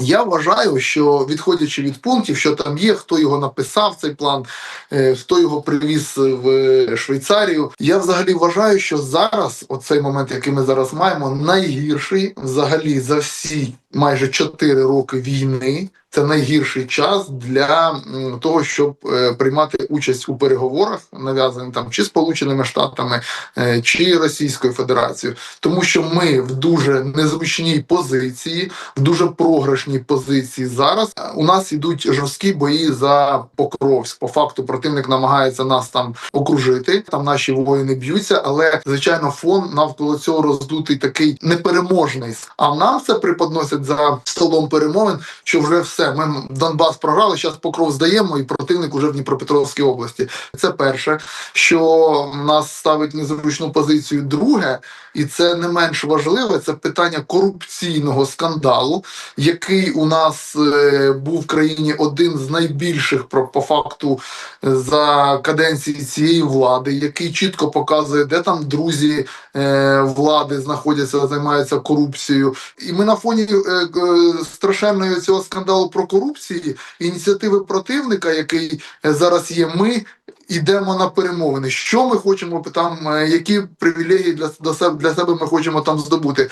Я вважаю, що відходячи від пунктів, що там є, хто його написав, цей план, е, хто його привіз в Швейцарію. Я взагалі вважаю, що зараз, оцей момент, який ми зараз маємо, найгірший взагалі за всі майже 4 роки війни. Це найгірший час для того, щоб е, приймати участь у переговорах, нав'язаних там чи Сполученими Штатами, е, чи Російською Федерацією, тому що ми в дуже незручній позиції, в дуже програшній позиції зараз. У нас ідуть жорсткі бої за Покровськ. По факту противник намагається нас там окружити. Там наші воїни б'ються, але звичайно, фон навколо цього роздутий такий непереможний. А нам це преподносять за столом перемовин, що вже все. Ми Донбас програли. Зараз покров здаємо, і противник уже в Дніпропетровській області. Це перше, що нас ставить незручну позицію. Друге, і це не менш важливе, це питання корупційного скандалу, який у нас е, був в країні один з найбільших про по факту за каденції цієї влади, який чітко показує, де там друзі е, влади знаходяться, займаються корупцією. І ми на фоні е, страшенної цього скандалу про корупції, ініціативи противника, який е, зараз є, ми. йдемо на перемовини. Що ми хочемо там, е, які привілегії для, для себе ми хочемо там здобути?